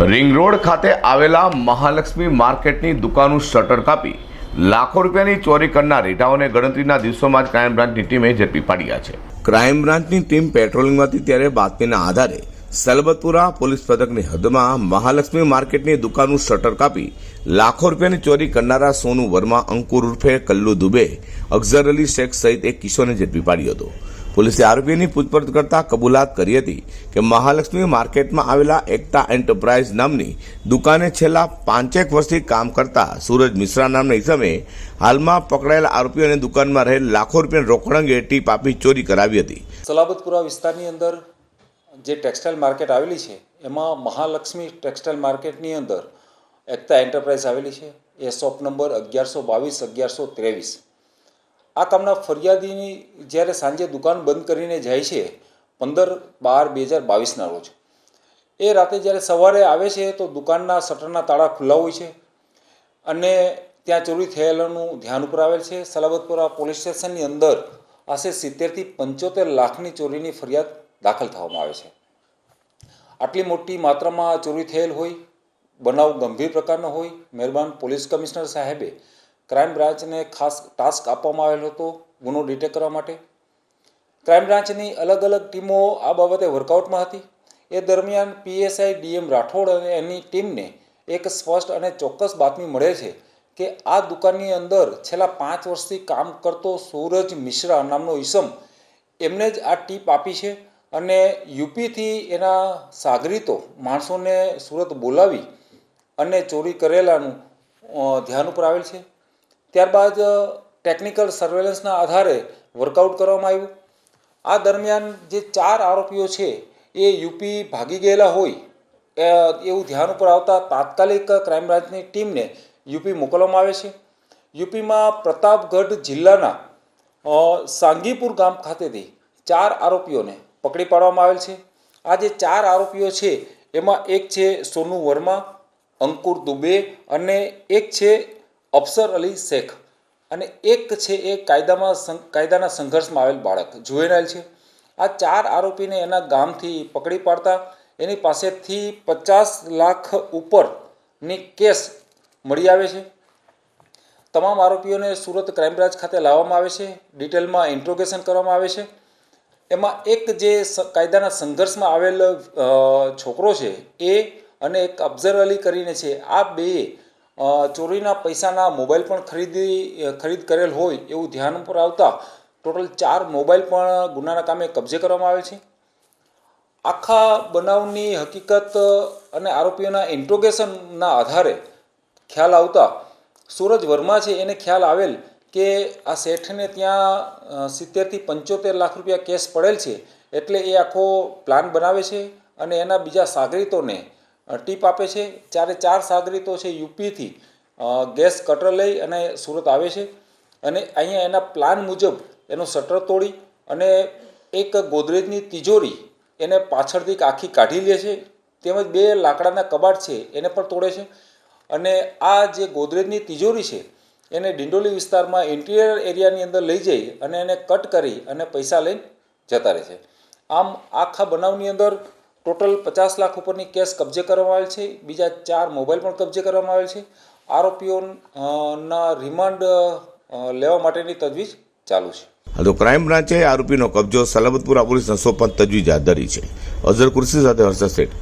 Ring road ખાતે આવેલા મહાલક્ષ્મી માર્કેટની દુકાનનું શટર કાપી લાખો રૂપિયાની ચોરી કરનાર રીટાઓને ગણતરીના દિવસોમાં જ ક્રાઇમ બ્રાન્ચની ટીમે ઝડપી પાડ્યા છે. ક્રાઇમ બ્રાન્ચની ટીમ પેટ્રોલિંગમાં હતી ત્યારે બાતમીના આધારે સલબતપુરા પોલીસ પથકની હદમાં મહાલક્ષ્મી માર્કેટની દુકાનનું શટર કાપી લાખો રૂપિયાની ચોરી કરનારા સોનુ વર્મા, અંકુર ઉર્ફે કલ્લુ દુબે અફઝર અલી શેખ સહિત એક કિશોરને ઝડપી પાડ્યો હતો. પોલીસે આરોપીની પૂછપરછ કરતા કબૂલાત કરી હતી કે મહાલક્ષ્મી માર્કેટમાં આવેલા એકતા એન્ટરપ્રાઇઝ નામની દુકાને છેલ્લા પાંચેક વર્ષથી કામ કરતા સૂરજ મિશ્રા નામના ઇસમે હાલમાં પકડાયેલા આરોપીઓને દુકાનમાં રહેલ લાખો રૂપિયાની રોકડ અંગે ટીપ આપી ચોરી કરાવી હતી. સલાબતપુરા વિસ્તારની અંદર જે ટેક્સટાઇલ માર્કેટ આવેલી છે, એમાં મહાલક્ષ્મી ટેક્સટાઇલ માર્કેટની અંદર એકતા એન્ટરપ્રાઇઝ આવેલી છે. એ શોપ નંબર અગિયારસો બાવીસ, અગિયારસો ત્રેવીસ. આ કામના ફરિયાદીની જ્યારે સાંજે દુકાન બંધ કરીને જાય છે, પંદર બાર બે હજાર બાવીસના રોજ. એ રાતે જ્યારે સવારે આવે છે, તો દુકાનના શટરના તાળા ખુલ્લા હોય છે અને ત્યાં ચોરી થયેલાનું ધ્યાન ઉપર આવેલ છે. સલાબતપુરા પોલીસ સ્ટેશનની અંદર આશરે સિત્તેરથી પંચોતેર લાખની ચોરીની ફરિયાદ દાખલ થવામાં આવે છે. આટલી મોટી માત્રામાં ચોરી થયેલ હોય, બનાવ ગંભીર પ્રકારનો હોય, મહેરબાન પોલીસ કમિશનર સાહેબે ક્રાઇમ બ્રાન્ચને ખાસ ટાસ્ક આપવામાં આવેલો હતો ગુનો ડિટેક્ટ કરવા માટે. ક્રાઇમ બ્રાન્ચની અલગ અલગ ટીમો આ બાબતે વર્કઆઉટમાં હતી. એ દરમિયાન પીએસઆઈ ડીએમ રાઠોડ અને એની ટીમને એક સ્પષ્ટ અને ચોક્કસ બાતમી મળે છે કે આ દુકાનની અંદર છેલ્લા પાંચ વર્ષથી કામ કરતો સૂરજ મિશ્રા નામનો ઈસમ એમને જ આ ટીપ આપી છે અને યુપીથી એના સાગરીતો માણસોને સુરત બોલાવી અને ચોરી કરેલાનું ધ્યાન ઉપર આવેલ છે. ત્યારબાદ ટેકનિકલ સર્વેલન્સના આધારે વર્કઆઉટ કરવામાં આવ્યું. આ દરમિયાન જે ચાર આરોપીઓ છે, એ યુપી ભાગી ગયેલા હોય એવું ધ્યાન ઉપર આવતા તાત્કાલિક ક્રાઇમ બ્રાન્ચની ટીમને યુપી મોકલવામાં આવે છે. યુપીમાં પ્રતાપગઢ જિલ્લાના સાંગીપુર ગામ ખાતેથી ચાર આરોપીઓને પકડી પાડવામાં આવેલ છે. આ જે ચાર આરોપીઓ છે, એમાં એક છે સોનુ વર્મા, અંકુર દુબે અને એક છે અફસર અલી શેખ અને એક છે એ કાયદામાં કાયદાના સંઘર્ષમાં આવેલ બાળક જુએનાઇલ છે. આ ચાર આરોપીને એના ગામથી પકડી પાડતા એની પાસેથી પચાસ લાખ ઉપરની કેસ મળી આવે છે. તમામ આરોપીઓને સુરત ક્રાઇમ બ્રાન્ચ ખાતે લાવવામાં આવે છે. ડિટેલમાં ઇન્ટ્રોગેશન કરવામાં આવે છે. એમાં એક જે કાયદાના સંઘર્ષમાં આવેલ છોકરો છે એ અને એક અફઝર અલી કરીને છે. આ બે ચોરીના પૈસાના મોબાઈલ પણ ખરીદી ખરીદ કરેલ હોય એવું ધ્યાન ઉપર આવતા ટોટલ ચાર મોબાઈલ પણ ગુનાના કામે કબજે કરવામાં આવે છે. આખા બનાવની હકીકત અને આરોપીઓના ઇન્ટ્રોગેશનના આધારે ખ્યાલ આવતા સૂરજ વર્મા છે, એને ખ્યાલ આવેલ કે આ શેઠને ત્યાં સિત્તેરથી પંચોતેર લાખ રૂપિયા કેસ પડેલ છે. એટલે એ આખો પ્લાન બનાવે છે અને એના બીજા સાગરીતોને ટીપ આપે છે. ચારે ચાર સાગરીતો છે યુપીથી. ગેસ કટર લઈ અને સુરત આવે છે. અને અહીંયા એના પ્લાન મુજબ એનું શટર તોડી અને એક ગોદરેજની તિજોરી એને પાછળથી આખી કાઢી લે છે. તેમજ બે લાકડાના કબાટ છે એને પણ તોડે છે. અને આ જે ગોદરેજની તિજોરી છે એને ડિંડોલી વિસ્તારમાં ઇન્ટિરિયર એરિયાની અંદર લઈ જઈ અને એને કટ કરી અને પૈસા લઈને જતા રહે છે. આમ આખા બનાવની અંદર ટોટલ પચાસ લાખ ઉપરની કેસ કબજે કરવામાં આવેલ છે. બીજા ચાર મોબાઈલ પણ કબજે કરવામાં આવેલ છે. આરોપીઓ ના રિમાન્ડ લેવા માટેની તજવીજ ચાલુ છે. હાલ તો ક્રાઇમ બ્રાન્ચે આરોપીનો કબજો સલામતપુરા પોલીસને સોંપવાની તજવીજ હાથ ધરી છે. અઝર કુર્સી સાથે હર્ષદ શેઠ.